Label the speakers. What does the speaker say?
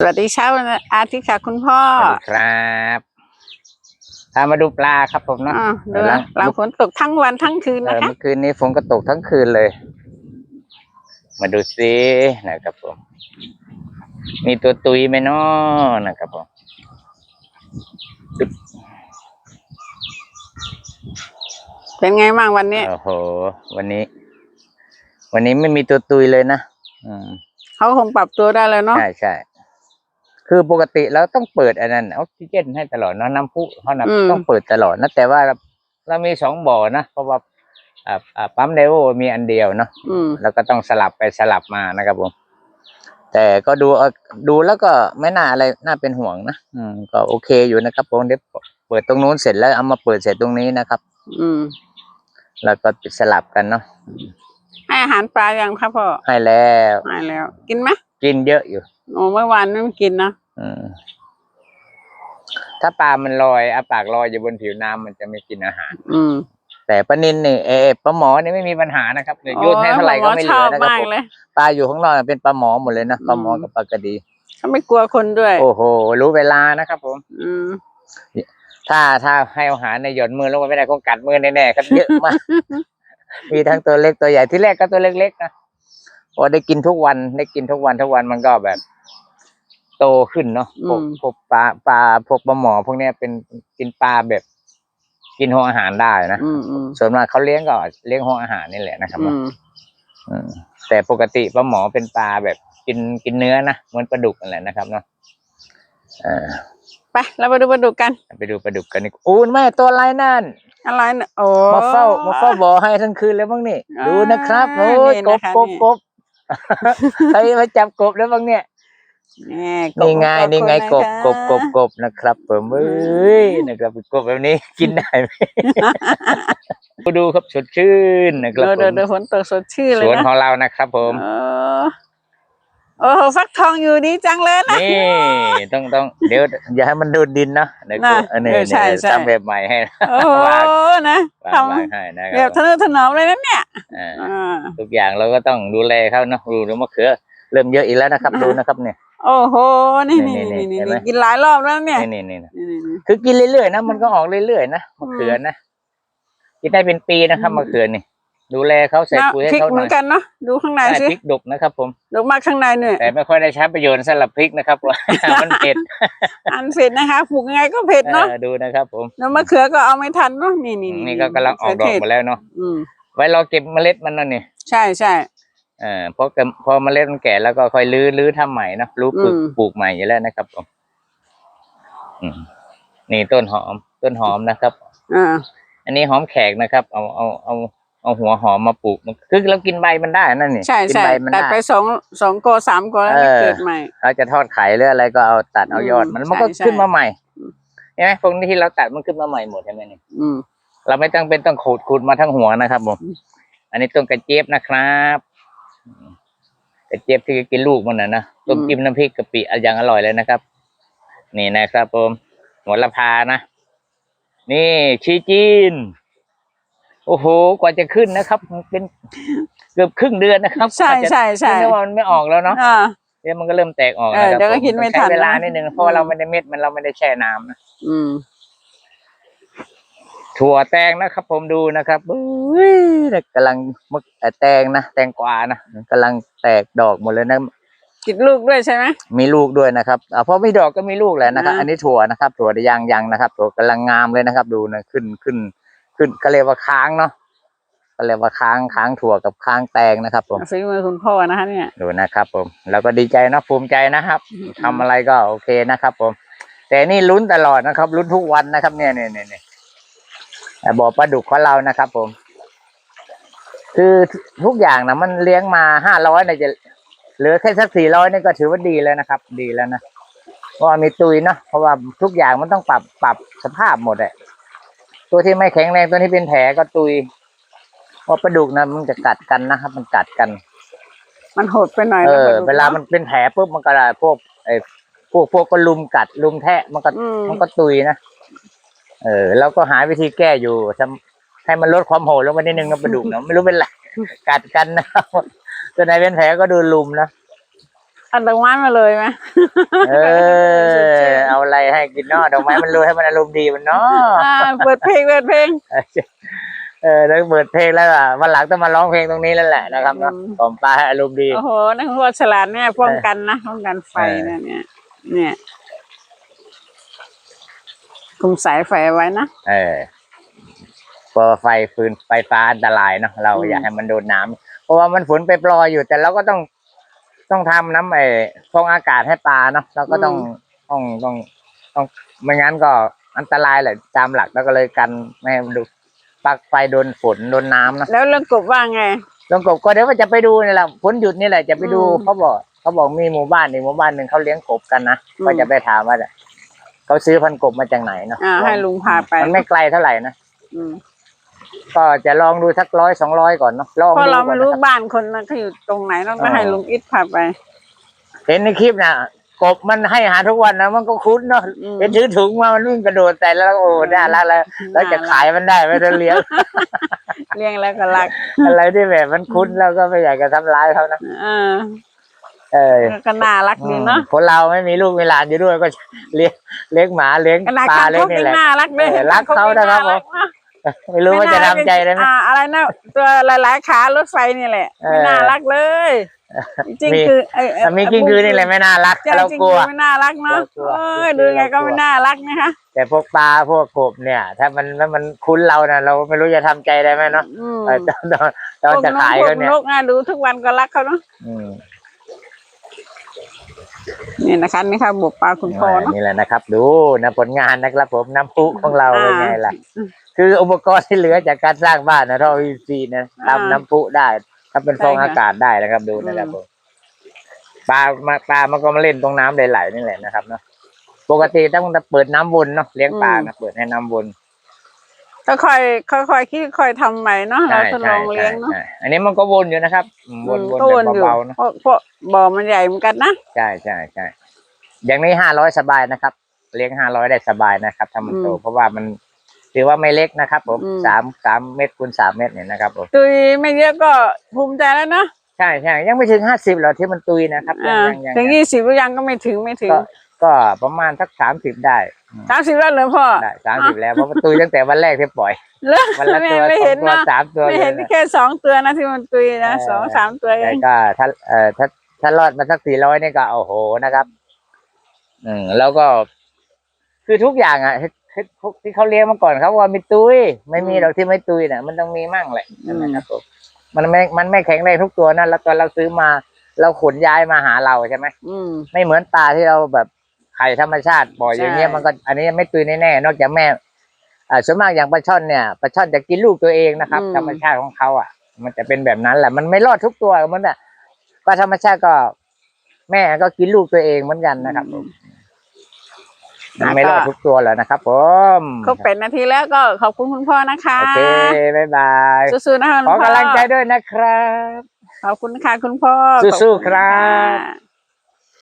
Speaker 1: สวัสดีเช้าวันอาทิตย์ค่ะคุณพ่อ
Speaker 2: สวัสดีครับพามาดูปลาครับผมเนาะ
Speaker 1: อ่าดู
Speaker 2: หลั
Speaker 1: นะ
Speaker 2: ง
Speaker 1: หลังฝนตกทั้งวันทั้งคืน
Speaker 2: เอ
Speaker 1: นะ
Speaker 2: อ
Speaker 1: คะ
Speaker 2: เมื่อคืนนี้ฝนก็ตกทั้งคืนเลย มาดูซินะครับผม มีตัวตุยไหมเนาะนะครับผมตึ๊บ
Speaker 1: เป็นไงบ้างวันนี้
Speaker 2: โอ้โห วันนี้ วันนี้ไม่มีตัวตุยเลยนะอืม
Speaker 1: เขาคงปรับตัวได้แล้วเนาะ
Speaker 2: ใช่ใช่ คือปกติเราต้องเปิดอันนั้นออกซิเจนให้ตลอดเนอะน้ำพุเขานะต้องเปิดตลอดนะแต่ว่าเราเรามีสองบ่อนะเพราะว่าอ่าอ่าปั๊มเดโวมีอันเดียวเนาะ
Speaker 1: อืม
Speaker 2: แล้วก็ต้องสลับไปสลับมานะครับผม แต่ก็ดูเอาดูแล้วก็ไม่น่าอะไรน่าเป็นห่วงนะอืมก็โอเคอยู่นะครับผมเดี๋ยวเปิดตรงนู้นเสร็จแล้วเอามาเปิดเสร็จตรงนี้นะครับ
Speaker 1: อืม
Speaker 2: แล้วก็สลับกันเนาะ
Speaker 1: ให้อาหารปลายังครับพ่อ
Speaker 2: ให้แล้ว
Speaker 1: ให้แล้ว กินไหม
Speaker 2: กินเยอะอยู่
Speaker 1: โอ้เมื่อวานไม่กินนะ
Speaker 2: อืมถ้าปลามันลอยอาปากลอยอยู่บนผิวน้ำมันจะไม่กินอาหาร
Speaker 1: อืม
Speaker 2: แต่ปลานินนี่เออปลาหมอนี่ไม่มีปัญหานะครับเนี่ยโยนให้เท่าไหร่ก็ไม่เหลือนะค
Speaker 1: ช
Speaker 2: รับ
Speaker 1: มาก
Speaker 2: ผม
Speaker 1: เลย
Speaker 2: ปลาอยู่ข้างนอกเป็นปลาหมอหมดเลยนะปลาหมอ
Speaker 1: อืม
Speaker 2: กับปลากระดี
Speaker 1: เขาไม่กลัวคนด้วย
Speaker 2: โอ้โห รู้เวลานะครับผม
Speaker 1: อืม
Speaker 2: ถ้าถ้าให้อาหารในหย่อนมือลงไปไม่ได้คงกัดมือแน่ๆครับเยอะมากมีทั้งตัวเล็กตัวใหญ่ที่แรกก็ตัวเล็กๆนะ พอได้กินทุกวันได้กินทุกวันทุกวันมันก็แบบ โตขึ้นเนาะพวกพวกปลาปลาพวกปลาหมอพวกเนี้ยเป็นกินปลาแบบ กินหัวอาหารได้นะ
Speaker 1: อืมอืม
Speaker 2: ส่วนมากเขาเลี้ยงก็เลี้ยงหัวอาหารนี่แหละนะครับ
Speaker 1: อืม
Speaker 2: อืมแต่ปกติปลาหมอเป็นปลาแบบกินกินเนื้อนะเหมือนปลาดุกนั่นแหละนะครับเนาะเออ
Speaker 1: ไปเราไปดูปลาดุกกัน
Speaker 2: ไปดูปลาดุกกันนี่อู้แม่ตัวอะไรนั่น
Speaker 1: อะไรเนี่ยโอ้
Speaker 2: มาเฝ้ามาเฝ้าบ่อให้ทั้งคืนเลยบ้างนี่
Speaker 1: อ่า
Speaker 2: ดูนะครับโอ้ย
Speaker 1: นี่
Speaker 2: ก
Speaker 1: นะ
Speaker 2: บ
Speaker 1: คะ
Speaker 2: กบ
Speaker 1: นี่
Speaker 2: กบ ใครมาจับกบแล้วบ้างเนี่ย
Speaker 1: แน่กบ
Speaker 2: นี่ไง
Speaker 1: ขอบ
Speaker 2: นี่ไง
Speaker 1: คุณ
Speaker 2: กบ
Speaker 1: นะคะ
Speaker 2: กบกบกบนะครับผมเอ้ยนะครับกบแบบนี้กินได้ไหมดูครับสดชื่นนะครับ
Speaker 1: เดี๋ยว
Speaker 2: ผ
Speaker 1: เดี๋ยว
Speaker 2: ม
Speaker 1: เดี๋ยวฝนตกสดชื่นเล
Speaker 2: ส
Speaker 1: ย
Speaker 2: วน
Speaker 1: นะ
Speaker 2: ของเรานะครับผม
Speaker 1: เออ โอ้โหฟักทองอยู่ดีจังเลยนะ
Speaker 2: นี่ต้องต้องเดี๋ยวอย่าให้มันโดนดินนะเดี๋ยว
Speaker 1: น่ะ
Speaker 2: อันนี้
Speaker 1: เออใช่
Speaker 2: เดี๋ยว
Speaker 1: ใช่
Speaker 2: ทำแบบใหม่ให้
Speaker 1: โอ้โหนะ
Speaker 2: วาง
Speaker 1: ท
Speaker 2: วางให้นะำค
Speaker 1: แบ
Speaker 2: รั
Speaker 1: บบทะนุถนอมเลยนะเนี่ย
Speaker 2: อ่า
Speaker 1: อ่า
Speaker 2: ทุกอย่างเราก็ต้องดูแลเขาเนาะดูดูมะเขือ เริ่มเยอะอีกแล้วนะครับดูนะครับเนี่ย
Speaker 1: โอ้โหนี่
Speaker 2: นี่
Speaker 1: นี่
Speaker 2: นี่
Speaker 1: นี่
Speaker 2: เห็นไหม
Speaker 1: นี่กินหลายรอบแล้วเนี่ย
Speaker 2: นี่นี่นี่
Speaker 1: นี่นี่นี่
Speaker 2: คือกินเรื่อยๆนะมันก็ออกเรื่อยๆนะมะเขือนะกินได้เป็นปีนะครับ
Speaker 1: อืม
Speaker 2: มะเขือนี่ ดูแลเขาใส่
Speaker 1: นะ
Speaker 2: ปุ๋ยให้
Speaker 1: พริก
Speaker 2: เขา
Speaker 1: เห
Speaker 2: ห
Speaker 1: มื
Speaker 2: น่
Speaker 1: อ
Speaker 2: อนย
Speaker 1: กันเนาะดูข้างใน
Speaker 2: ใช่
Speaker 1: สิ
Speaker 2: พริกดกนะครับ ผม
Speaker 1: ดูมากข้างในเนี่ย
Speaker 2: แต่ไม่ค่อยได้ใช้ประโยชน์สำหรับพริกนะครับ มันเผ็ด
Speaker 1: อันเผ็ดนะคะปลูกยังไงก็เผ็ดเนาะ
Speaker 2: เออดูนะครับ ผม
Speaker 1: แล้วมะเขือก็เอาไม่ทันเนาะนี่นี่
Speaker 2: นี่ก็กำลังออกดอกหมดแล้วเนาะ
Speaker 1: อืม
Speaker 2: ไว้รอเก็บเมล็ดมันนั่นนี่
Speaker 1: ใช่ใช่
Speaker 2: เออพอเกิดพอเมล็ดมันแก่แล้วก็ค่อยรื้อรื้อทำใหม่เนอะรู้ปลูก
Speaker 1: อืม
Speaker 2: ปลูกใหม่อยู่แล้วนะครับ ผม อืมนี่ต้นหอม ต้นหอมนะครับ
Speaker 1: อ่า
Speaker 2: อันนี้หอมแขกนะครับ เอาเอาเอา เอาหัวหอมมาปลูกมันคือเรากินใบมันได้นั่นนี่
Speaker 1: ใช่
Speaker 2: กิ
Speaker 1: ใช่
Speaker 2: ใบมัน
Speaker 1: ตัด
Speaker 2: ได้
Speaker 1: ไปสองสองโกสามโกแล้ว
Speaker 2: เออ
Speaker 1: เกิดใหม่
Speaker 2: เราจะทอดไข่หรืออะไรก็เอาตัดเอายอด
Speaker 1: อืม
Speaker 2: มันมันก็
Speaker 1: ใช่ใช่
Speaker 2: ขึ้นมาใหม่เห็นไหมพวกนี้ที่เราตัดมันขึ้นมาใหม่หมดใช่ไหมนี่
Speaker 1: อืม
Speaker 2: เราไม่ต้องเป็นต้องขูดขูดมาทั้งหัวนะครับผม
Speaker 1: อืม
Speaker 2: อันนี้ต้นกระเจี๊ยบนะครับกระเจี๊ยบที่กินลูกมันนะนะต้มจิ้มน้ำพริกกะปิอย่างอร่อยเลยนะครับ นี่นะครับผมหัวละพานะนี่ชีจีน โอ้โห กว่าจะขึ้นนะครับมันเป็นเกือบครึ่งเดือนนะครับ
Speaker 1: ใช่
Speaker 2: กว่าจะ
Speaker 1: ใช่ใช่
Speaker 2: เรียกว่ามันไม่ออกแล้วเนาะ
Speaker 1: อ่า
Speaker 2: เดี๋ยวมันก็เริ่มแตกออก
Speaker 1: เออ
Speaker 2: นะครับ
Speaker 1: เดี๋ยวก็
Speaker 2: ผม
Speaker 1: กินไม่
Speaker 2: ต้อง
Speaker 1: ทัน
Speaker 2: ใช้เวลา
Speaker 1: นะ
Speaker 2: นิดนึงเพราะว่า
Speaker 1: อืม
Speaker 2: เราไม่ได้เม็ดมันเราไม่ได้แช่น้ำนะ
Speaker 1: อืม
Speaker 2: ถั่วแตงนะครับ ผมดูนะครับอุ้ยกำลังมึกเอ่อแตงนะแตงกวานะกำลังแตกดอกหมดเลยนะ
Speaker 1: กินลูกด้วยใช่ไหม
Speaker 2: มีลูกด้วยนะครับอ่าเพราะมีดอกก็มีลูกแหละนะครับ
Speaker 1: อ่า
Speaker 2: อันนี้ถั่วนะครับ ถั่วยางยังนะครับ ถั่วกำลังงามเลยนะครับ ดูนะขึ้นขึ้น ขึ้นก็เรียกว่าค้างเนาะก็เรียกว่าค้างค้างถั่วกับค้างแตงนะครับ ผม
Speaker 1: ฝีมือคุณพ่อนะคะเนี่ย
Speaker 2: ดูนะครับ ผม แล้วก็ดีใจนะภูมิใจนะครับ
Speaker 1: อืม
Speaker 2: ทำอะไรก็โอเคนะครับ ผม แต่นี่ลุ้นตลอดนะครับลุ้นทุกวันนะครับเนี่ยเนี่ยเนี่ยเนี่ยแต่บ่อปลาดุกของเรานะครับ ผม คือทุกอย่างนะมันเลี้ยงมาห้าร้อยเนี่ยจะเหลือแค่สักสี่ร้อยนี่ก็ถือว่าดีแล้วนะครับ ดีแล้วนะเพราะว่ามีตุยเนาะเพราะว่าทุกอย่างมันต้องปรับปรับสภาพหมดอะ ตัวที่ไม่แข็งแรงตัวที่เป็นแผลก็ตุยเพราะปลาดุกนะมันจะกัดกันนะครับ มันกัดกัน
Speaker 1: มันโหดไปหน่อย
Speaker 2: เอ
Speaker 1: นะ
Speaker 2: อ
Speaker 1: ปลดุก
Speaker 2: เวลามันเป็นแผลปุ๊บมันก็ได้พวกไอ้พวกพวกก็ลุมกัดลุมแทะมันก็
Speaker 1: อืม
Speaker 2: มันก็ตุยนะเออแล้วก็หาวิธีแก้อยู่ทำให้มันลดความโหดลงไปนิดนึงนะปลาดุกนะไม่รู้เป็นไรกัดกันนะครับตัวไหนเป็นแผลก็โดนลุมนะ
Speaker 1: เอาดอกไม้มาเลยไหม
Speaker 2: เออเอาอะไรให้กินเนาะดอกไม้มันรู้ให้มันอารมณ์ดีมันเนาะ
Speaker 1: อ่าเปิดเพลงเปิดเพลง
Speaker 2: เออแล้วเปิดเพลงแล้วอะวันหลังต้องมาร้องเพลงตรงนี้แล้วแหละนะครับเนาะ
Speaker 1: อืม
Speaker 2: กล่อมปลาให้อารมณ์ดี
Speaker 1: โอ้โหนักพวกฉลาดเนี่ยป้องกันนะป้องกันไฟ
Speaker 2: เออ
Speaker 1: เนี่ยเนี่ย เนี่ยคุมสายไฟเอาไว้นะ
Speaker 2: เออเพอไฟฟืนไฟฟ้าอันตรายเนาะเรา
Speaker 1: อืม
Speaker 2: อยากให้มันโดนน้ำเพราะว่ามันฝนไปปลอยอยู่แต่เราก็ต้อง ต้องทำน้ำไอ้ฟองอากาศให้ปลาเนาะเราก็ต้องต้องต้องต้องไม่งั้นก็อันตรายแหละตามหลักแล้วก็เลยกันไม่ให้มันดูปลักไฟโดนฝนโดนน้ำนะ
Speaker 1: แล้วเรื่องกบว่าไง
Speaker 2: ลงกบก็เดี๋ยวว่าจะไปดูนี่แหละฝนหยุดนี่แหละจะไปดู
Speaker 1: อืม
Speaker 2: เขาบอกเขาบอกมีหมู่บ้านอีกหมู่บ้านหนึ่งเขาเลี้ยงกบกันนะ
Speaker 1: อืม
Speaker 2: ก็จะไปถามว่าเขาซื้อพันธุ์กบมาจากไหนเนาะ
Speaker 1: อ่า ให้ลุงพาไป
Speaker 2: มันไม่ไกลเท่าไหร่นะ
Speaker 1: อืม
Speaker 2: ก็จะลองดูสักร้อยสองร้อยก่อนเนาะลอง
Speaker 1: เพราะ
Speaker 2: ดู
Speaker 1: เรา
Speaker 2: ก่อ
Speaker 1: ไม่
Speaker 2: น
Speaker 1: รู้
Speaker 2: นะครับ
Speaker 1: บ้านคนนั้นเขาอยู่ตรงไหนเราก็
Speaker 2: อ๋อ
Speaker 1: ให้ลุงอิทพาไป
Speaker 2: เห็นในคลิปนะกบมันให้อาหารทุกวันนะมันก็คุ้นเนาะ
Speaker 1: อืม
Speaker 2: เห็นถือถุงมามันวิ่งกระโดดแต่แล้วโอ้น่ารักแล้วแล้วจะขายมันได้ไหมจะเลี้ยง
Speaker 1: เลี้ยงแล้วก็รัก
Speaker 2: อะไรที่แบบมันคุ้นแล้วก็ไม่อยากจะทำร้ายเขานะ
Speaker 1: เออ
Speaker 2: เออ
Speaker 1: ก็น่ารักดีเนาะ
Speaker 2: คนเราไม่มีลูกมีหลานอยู่ด้วยก็เลี้ยงเลี้ยงหมาเลี้ยง
Speaker 1: ขนาด
Speaker 2: ปลา
Speaker 1: คาง
Speaker 2: เลี้
Speaker 1: ค
Speaker 2: ยง
Speaker 1: ก
Speaker 2: นี่
Speaker 1: ยัง
Speaker 2: แหละ
Speaker 1: น่ารักเลย
Speaker 2: เออรักเขานะครับผม ไม่รู้ว่าจะทำใจได้ไหม
Speaker 1: อ่าอะไรนะตัวหลายๆขารถไฟนี่แหละ
Speaker 2: เออ
Speaker 1: ไม่น่ารักเลย จริง
Speaker 2: มี
Speaker 1: ๆคือไอ้ไอ้
Speaker 2: แต่มีกิ้งคือนี่แหละไม่น่ารัก
Speaker 1: ใช่
Speaker 2: เรา
Speaker 1: จริง
Speaker 2: กลัว
Speaker 1: ๆไม่น่ารักเนาะ
Speaker 2: เรากลัว
Speaker 1: เอ้ยดูยังไงก็ไม่น่ารักนะคะ
Speaker 2: แต่พวกปลาพวกกบเนี่ย ถ้ามันถ้ามันคุ้นเรานะเราไม่รู้จะทำใจได้ไหมเนาะ
Speaker 1: อืม
Speaker 2: เออตอนตอนตอนจะขาย
Speaker 1: พว
Speaker 2: เขา
Speaker 1: ก
Speaker 2: เนี่ย
Speaker 1: นกนะดูทุกวันก็รักเขาเนาะ
Speaker 2: อืม
Speaker 1: นี่นะคะนี่ค่ะบุกปลาคุณพ่อเนาะ
Speaker 2: นี่แหละนะครับ ดูนะผลงานนะครับผมน้ำพุของเรา
Speaker 1: อ่า
Speaker 2: เป็นไงล่ะ คืออุปกรณ์ที่เหลือจากการสร้างบ้านนะท่อวีซีนะ
Speaker 1: อ่า
Speaker 2: ทำน้ำพุได้ถ้าเป็นฟอง
Speaker 1: ใช่ค่ะ
Speaker 2: อากาศได้นะครับดูนะครับ
Speaker 1: อืม
Speaker 2: ผมปลามาปลามันก็มาเล่นตรงน้ำไหลๆนี่แหละนะครับเนาะปกติต้องเปิดน้ำวนเนาะเลี้ยงปลานะเปิดให้น้ำวน
Speaker 1: ก็ค่อยค่อยๆคิดค่อยทำใหม่เนาะเราทดลองเลี้ยงเนาะ
Speaker 2: ใช่อันนี้มันก็วนอยู่นะครับอืมวน
Speaker 1: อืม
Speaker 2: วน
Speaker 1: ก็วน
Speaker 2: แบบ
Speaker 1: อยู่
Speaker 2: เบาๆเนาะ
Speaker 1: เพราะเพราะบ่อมันใหญ่เหมือนกันนะ
Speaker 2: ใช่ใช่ใช่อย่างนี้ห้าร้อยสบายนะครับ เลี้ยงห้าร้อยได้สบายนะครับถ้ามันโต
Speaker 1: อืม
Speaker 2: เพราะว่ามันถือว่าไม่เล็กนะครับผม
Speaker 1: อืม
Speaker 2: สามสามเมตรคูณสามเมตรเนี่ยนะครับผม
Speaker 1: ตุยไม่เยอะก็ภูมิใจแล้วเนาะ
Speaker 2: ใช่ใช่ยังไม่ถึงห้าสิบหรอกที่มันตุยนะครับยัง
Speaker 1: อ่า
Speaker 2: ยังยัง
Speaker 1: ถึงยี่สิบหรือยังก็ไม่ถึงไม่ถึง
Speaker 2: ก็ก็ประมาณสักสามสิบได้อืม
Speaker 1: สามสิบแล้วเหรอพ่อ
Speaker 2: ได้สามสิบแล้วเพราะมันตุยตั้งแต่วันแรกที่ปล่อย
Speaker 1: เลิก
Speaker 2: วันละ
Speaker 1: ไม่
Speaker 2: ตัว
Speaker 1: ไม่
Speaker 2: สอ
Speaker 1: เห็
Speaker 2: ง
Speaker 1: น
Speaker 2: ตัว
Speaker 1: นะ
Speaker 2: สามตัว
Speaker 1: ไม่เห็น
Speaker 2: เลยนะ
Speaker 1: แค่สองตัวนะที่มันตุยนะ
Speaker 2: เออ
Speaker 1: สองสามตัวเอ
Speaker 2: แต่
Speaker 1: ง
Speaker 2: ก็ถ้าเอ่อถ้าถ้ารอดมาสักสี่ร้อยนี่ก็โอ้โหนะครับ อืมแล้วก็ คือทุกอย่างอะที่ที่พวกที่เขาเลี้ยงมาก่อนเขาว่ามีตุยไม่มีหรอกที่ไม่ตุยน่ะมันต้องมีมั่งแหละนะครับผมมันไม่มันไม่แข็งแรงทุกตัวนะแล้วตอนเราซื้อมา เราขนย้ายมาหาเราใช่ไหม
Speaker 1: อืม
Speaker 2: ไม่เหมือนปลาที่เราแบบ ไข่ธรรมชาติปล่อยอย่างเงี้ย
Speaker 1: ใช่
Speaker 2: มันก็อันนี้ไม่ตุยแน่ๆนอกจากแม่อ่าส่วนมากอย่างปลาช่อนเนี่ยปลาช่อนจะกินลูกตัวเองนะครับ ธรรมชาติของเขาอะ มันจะเป็นแบบนั้นแหละมันไม่รอดทุกตัวเหมันอะปลาธรรมชาติก็ แม่ก็กินลูกตัวเองเหมือนกันนะครับผมมันไม่รอดทุกตัวแล้วนะครับผม
Speaker 1: ครบแปดนาทีแล้วก็ขอบคุณคุณพ่อนะคะ
Speaker 2: โอเคบ๊ายบาย
Speaker 1: สู้ๆนะคะ
Speaker 2: ขอ
Speaker 1: คุณพ่
Speaker 2: กำลังใจด้วยนะครับ
Speaker 1: ขอบคุณค่ะคุณพ่อ
Speaker 2: สู้ๆ
Speaker 1: ขอณ
Speaker 2: ครับะ